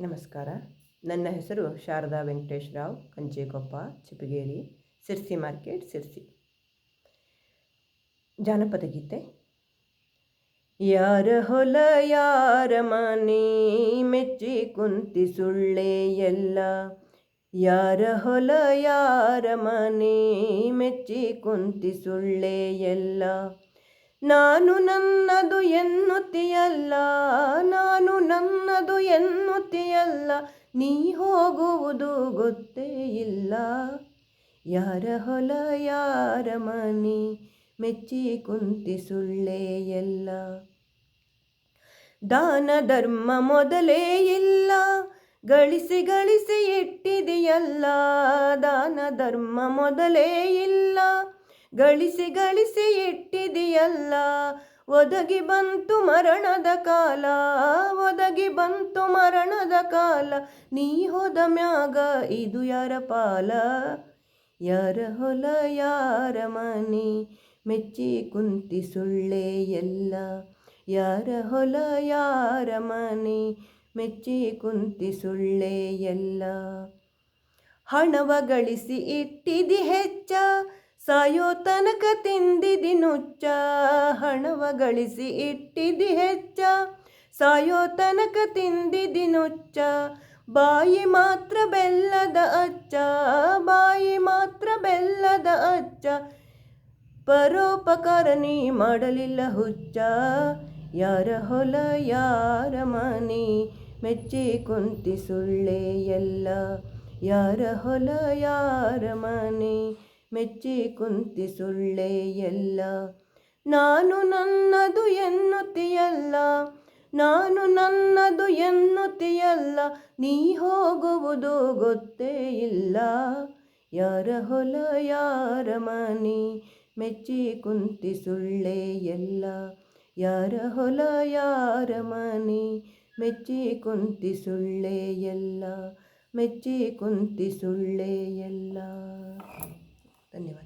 ನಮಸ್ಕಾರ. ನನ್ನ ಹೆಸರು ಶಾರದಾ ವೆಂಕಟೇಶ್ ರಾವ್ ಕಂಚೇಕೊಪ್ಪ ಚಿಪಗೇರಿ ಸಿರ್ಸಿ ಮಾರ್ಕೆಟ್, ಸಿರ್ಸಿ. ಜಾನಪದ ಗೀತೆ. ಯಾರ ಹೊಲ, ಯಾರ ಮನೆ, ಮೆಚ್ಚಿ ಕುಂತಿ ಸುಳ್ಳೆ ಎಲ್ಲ. ಯಾರ ಹೊಲ, ಯಾರ ಮನೆ, ಮೆಚ್ಚಿ ಕುಂತಿ ಸುಳ್ಳೆ ಎಲ್ಲ. ನಾನು ನನ್ನದು ಎನ್ನುತ್ತಿಯಲ್ಲ, ನಾನು ನನ್ನದು ನೀ ಹೋಗುವುದು ಗೊತ್ತೇ ಇಲ್ಲ. ಯಾರ ಹೊಲ, ಯಾರ ಮನೆ, ಮೆಚ್ಚಿ ಕುಂತಿ ಸುಳ್ಳೇ ಎಲ್ಲ. ದಾನ ಧರ್ಮ ಮೊದಲೇ ಇಲ್ಲ, ಗಳಿಸಿ ಗಳಿಸಿ ಇಟ್ಟಿದೆಯಲ್ಲ ದಾನ ಧರ್ಮ ಮೊದಲೇ ಇಲ್ಲ ಗಳಿಸಿ ಗಳಿಸಿ ಇಟ್ಟಿದೆಯಲ್ಲ. ಒದಗಿ ಬಂತು ಮರಣದ ಕಾಲ, ಒದಗಿ ಬಂತು ಮರಣದ ಕಾಲ. ನೀ ಹೋದ ಮ್ಯಾಗ ಇದು ಯಾರ ಪಾಲ? ಯಾರ ಹೊಲ, ಯಾರ ಮನೆ? ಮೆಚ್ಚಿ ಕುಂತಿ ಸುಳ್ಳೆ ಎಲ್ಲ. ಯಾರ ಹೊಲ, ಯಾರ ಮನೆ? ಮೆಚ್ಚಿ ಕುಂತಿ ಸುಳ್ಳೆ ಎಲ್ಲ. ಹಣವ ಗಳಿಸಿ ಇಟ್ಟಿದಿ ಹೆಚ್ಚ. ಸಾಯೋ ತನಕ ತಿಂದಿದಿ ಹಣವ ಗಳಿಸಿ ಇಟ್ಟಿದಿ ಹೆಚ್ಚ. ಸಾಯೋ ತನಕ ತಿಂದಿದಿ ಬಾಯಿ ಮಾತ್ರ ಬೆಲ್ಲದ ಅಚ್ಚ, ಬಾಯಿ ಮಾತ್ರ ಬೆಲ್ಲದ ಅಚ್ಚ. ಪರೋಪಕಾರ ನೀ ಮಾಡಲಿಲ್ಲ ಹುಚ್ಚ, ಯಾರ ಹೊಲ ಯಾರ ಮನೆ, ಮೆಚ್ಚಿ ಕುಂತಿ ಸುಳ್ಳೆ ಎಲ್ಲ. ಯಾರ ಹೊಲ ಯಾರ ಮನೆ ಮೆಚ್ಚಿ ಕುಂತಿ ಸುಳ್ಳೆ ಎಲ್ಲ. ನಾನು ನನ್ನದು ಎನ್ನುತ್ತೀಯಲ್ಲ, ನಾನು ನನ್ನದು ಎನ್ನುತ್ತೀಯಲ್ಲ, ನೀ ಹೋಗುವುದು ಗೊತ್ತೇ ಇಲ್ಲ. ಯಾರ ಹೊಲ, ಯಾರ ಮನೆ, ಮೆಚ್ಚಿ ಕುಂತಿ ಸುಳ್ಳೆ ಎಲ್ಲ. ಯಾರ ಹೊಲ, ಯಾರ ಮನೆ, ಮೆಚ್ಚಿ ಕುಂತಿ ಸುಳ್ಳೆ ಎಲ್ಲ. ಮೆಚ್ಚಿ ಕುಂತಿ ಸುಳ್ಳೆ ಎಲ್ಲ. धन्यवाद